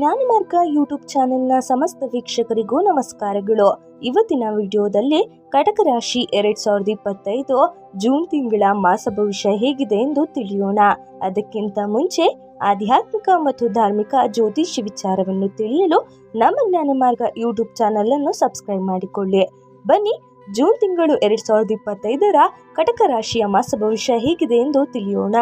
ಜ್ಞಾನಮಾರ್ಗ YouTube ಚಾನೆಲ್ನ ಸಮಸ್ತ ವೀಕ್ಷಕರಿಗೂ ನಮಸ್ಕಾರಗಳು. ಇವತ್ತಿನ ವಿಡಿಯೋದಲ್ಲಿ ಕಟಕ ರಾಶಿ ಎರಡ್ ಸಾವಿರದ ಇಪ್ಪತ್ತೈದು ಜೂನ್ ತಿಂಗಳ ಮಾಸ ಭವಿಷ್ಯ ಹೇಗಿದೆ ಎಂದು ತಿಳಿಯೋಣ. ಅದಕ್ಕಿಂತ ಮುಂಚೆ ಆಧ್ಯಾತ್ಮಿಕ ಮತ್ತು ಧಾರ್ಮಿಕ ಜ್ಯೋತಿಷ್ಯ ವಿಚಾರವನ್ನು ತಿಳಿಯಲು ನಮ್ಮ ಜ್ಞಾನಮಾರ್ಗ ಯೂಟ್ಯೂಬ್ ಚಾನೆಲ್ ಅನ್ನು ಸಬ್ಸ್ಕ್ರೈಬ್ ಮಾಡಿಕೊಳ್ಳಿ. ಬನ್ನಿ, ಜೂನ್ ತಿಂಗಳು ಎರಡ್ ಸಾವಿರದ ಇಪ್ಪತ್ತೈದರ ಕಟಕ ರಾಶಿಯ ಮಾಸ ಭವಿಷ್ಯ ಹೇಗಿದೆ ಎಂದು ತಿಳಿಯೋಣ.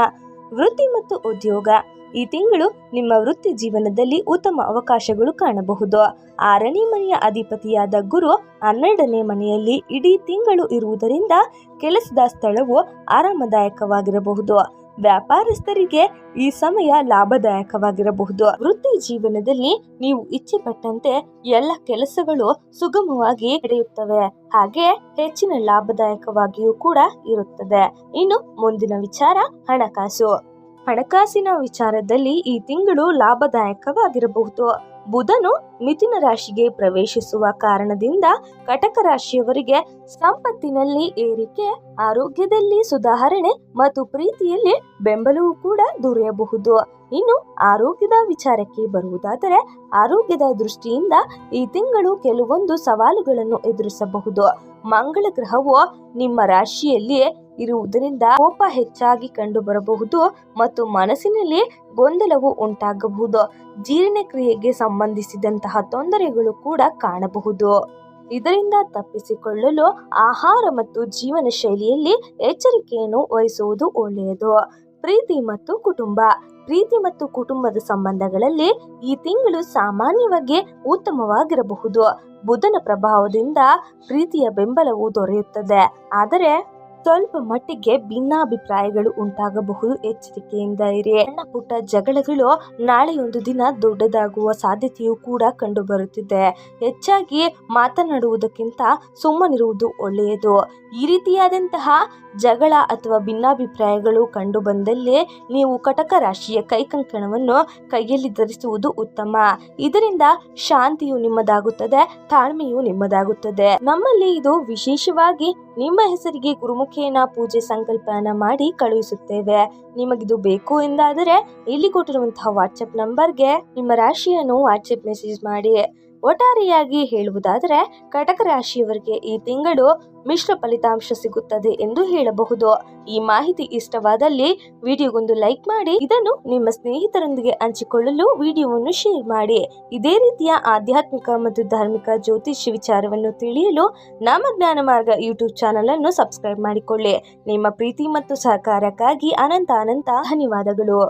ವೃತ್ತಿ ಮತ್ತು ಉದ್ಯೋಗ. ಈ ತಿಂಗಳು ನಿಮ್ಮ ವೃತ್ತಿ ಜೀವನದಲ್ಲಿ ಉತ್ತಮ ಅವಕಾಶಗಳು ಕಾಣಬಹುದು. ಆರನೇ ಮನೆಯ ಅಧಿಪತಿಯಾದ ಗುರು ಹನ್ನೆರಡನೇ ಮನೆಯಲ್ಲಿ ಇಡೀ ತಿಂಗಳು ಇರುವುದರಿಂದ ಕೆಲಸದ ಸ್ಥಳವು ಆರಾಮದಾಯಕವಾಗಿರಬಹುದು. ವ್ಯಾಪಾರಸ್ಥರಿಗೆ ಈ ಸಮಯ ಲಾಭದಾಯಕವಾಗಿರಬಹುದು. ವೃತ್ತಿ ಜೀವನದಲ್ಲಿ ನೀವು ಇಚ್ಛೆ ಪಟ್ಟಂತೆ ಎಲ್ಲ ಕೆಲಸಗಳು ಸುಗಮವಾಗಿ ನಡೆಯುತ್ತವೆ. ಹಾಗೆ ಹೆಚ್ಚಿನ ಲಾಭದಾಯಕವಾಗಿಯೂ ಕೂಡ ಇರುತ್ತದೆ. ಇನ್ನು ಮುಂದಿನ ವಿಚಾರ ಹಣಕಾಸು. ಹಣಕಾಸಿನ ವಿಚಾರದಲ್ಲಿ ಈ ತಿಂಗಳು ಲಾಭದಾಯಕವಾಗಿರಬಹುದು. ಬುಧನು ಮಿಥುನ ರಾಶಿಗೆ ಪ್ರವೇಶಿಸುವ ಕಾರಣದಿಂದ ಕಟಕ ರಾಶಿಯವರಿಗೆ ಸಂಪತ್ತಿನಲ್ಲಿ ಏರಿಕೆ, ಆರೋಗ್ಯದಲ್ಲಿ ಸುಧಾರಣೆ ಮತ್ತು ಪ್ರೀತಿಯಲ್ಲಿ ಬೆಂಬಲವೂ ಕೂಡ ದೊರೆಯಬಹುದು. ಇನ್ನು ಆರೋಗ್ಯದ ವಿಚಾರಕ್ಕೆ ಬರುವುದಾದರೆ ಆರೋಗ್ಯದ ದೃಷ್ಟಿಯಿಂದ ಈ ತಿಂಗಳು ಕೆಲವೊಂದು ಸವಾಲುಗಳನ್ನು ಎದುರಿಸಬಹುದು. ಮಂಗಳ ಗ್ರಹವು ನಿಮ್ಮ ರಾಶಿಯಲ್ಲಿ ಇರುವುದರಿಂದ ಕೋಪ ಹೆಚ್ಚಾಗಿ ಕಂಡುಬರಬಹುದು ಮತ್ತು ಮನಸ್ಸಿನಲ್ಲಿ ಗೊಂದಲವು ಉಂಟಾಗಬಹುದು. ಜೀರ್ಣಕ್ರಿಯೆಗೆ ಸಂಬಂಧಿಸಿದಂತಹ ತೊಂದರೆಗಳು ಕೂಡ ಕಾಣಬಹುದು. ಇದರಿಂದ ತಪ್ಪಿಸಿಕೊಳ್ಳಲು ಆಹಾರ ಮತ್ತು ಜೀವನ ಶೈಲಿಯಲ್ಲಿ ಎಚ್ಚರಿಕೆಯನ್ನು ವಹಿಸುವುದು ಒಳ್ಳೆಯದು. ಪ್ರೀತಿ ಮತ್ತು ಕುಟುಂಬ. ಪ್ರೀತಿ ಮತ್ತು ಕುಟುಂಬದ ಸಂಬಂಧಗಳಲ್ಲಿ ಈ ತಿಂಗಳು ಸಾಮಾನ್ಯವಾಗಿ ಉತ್ತಮವಾಗಿರಬಹುದು. ಬುಧನ ಪ್ರಭಾವದಿಂದ ಪ್ರೀತಿಯ ಬೆಂಬಲವು ದೊರೆಯುತ್ತದೆ. ಆದರೆ ಸ್ವಲ್ಪ ಮಟ್ಟಿಗೆ ಭಿನ್ನಾಭಿಪ್ರಾಯಗಳು ಉಂಟಾಗಬಹುದು. ಎಚ್ಚರಿಕೆಯಿಂದ ಇರಿ. ಸಣ್ಣ ಪುಟ್ಟ ಜಗಳಗಳು ನಾಳೆಯೊಂದು ದಿನ ದೊಡ್ಡದಾಗುವ ಸಾಧ್ಯತೆಯೂ ಕೂಡ ಕಂಡುಬರುತ್ತಿದೆ. ಹೆಚ್ಚಾಗಿ ಮಾತನಾಡುವುದಕ್ಕಿಂತ ಸುಮ್ಮನಿರುವುದು ಒಳ್ಳೆಯದು. ಈ ರೀತಿಯಾದಂತಹ ಜಗಳ ಅಥವಾ ಭಿನ್ನಾಭಿಪ್ರಾಯಗಳು ಕಂಡು ಬಂದಲ್ಲಿ ನೀವು ಕಟಕ ರಾಶಿಯ ಕೈಕಂಕಣವನ್ನು ಕೈಯಲ್ಲಿ ಧರಿಸುವುದು ಉತ್ತಮ. ಇದರಿಂದ ಶಾಂತಿಯು ನಿಮ್ಮದಾಗುತ್ತದೆ, ತಾಳ್ಮೆಯು ನಿಮ್ಮದಾಗುತ್ತದೆ. ನಮ್ಮಲ್ಲಿ ಇದು ವಿಶೇಷವಾಗಿ ನಿಮ್ಮ ಹೆಸರಿಗೆ ಗುರುಮುಖೇನ ಪೂಜೆ ಸಂಕಲ್ಪನ ಮಾಡಿ ಕಳುಹಿಸುತ್ತೇವೆ. ನಿಮಗಿದು ಬೇಕು ಎಂದಾದರೆ ಇಲ್ಲಿ ಕೊಟ್ಟಿರುವಂತಹ ವಾಟ್ಸಪ್ ನಂಬರ್ಗೆ ನಿಮ್ಮ ರಾಶಿಯನ್ನು ವಾಟ್ಸಪ್ ಮೆಸೇಜ್ ಮಾಡಿ. ಒಟ್ಟಾರೆಯಾಗಿ ಹೇಳುವುದಾದರೆ ಕಟಕ ರಾಶಿಯವರಿಗೆ ಈ ತಿಂಗಳು ಮಿಶ್ರ ಫಲಿತಾಂಶ ಸಿಗುತ್ತದೆ ಎಂದು ಹೇಳಬಹುದು. ಈ ಮಾಹಿತಿ ಇಷ್ಟವಾದಲ್ಲಿ ವಿಡಿಯೋಗೊಂದು ಲೈಕ್ ಮಾಡಿ, ಇದನ್ನು ನಿಮ್ಮ ಸ್ನೇಹಿತರೊಂದಿಗೆ ಹಂಚಿಕೊಳ್ಳಲು ವಿಡಿಯೋವನ್ನು ಶೇರ್ ಮಾಡಿ. ಇದೇ ರೀತಿಯ ಆಧ್ಯಾತ್ಮಿಕ ಮತ್ತು ಧಾರ್ಮಿಕ ಜ್ಯೋತಿಷ್ಯ ವಿಚಾರವನ್ನು ತಿಳಿಯಲು ನಮ್ಮ ಜ್ಞಾನ ಮಾರ್ಗ ಯೂಟ್ಯೂಬ್ ಚಾನಲ್ ಅನ್ನು ಸಬ್ಸ್ಕ್ರೈಬ್ ಮಾಡಿಕೊಳ್ಳಿ. ನಿಮ್ಮ ಪ್ರೀತಿ ಮತ್ತು ಸಹಕಾರಕ್ಕಾಗಿ ಅನಂತ ಅನಂತ ಧನ್ಯವಾದಗಳು.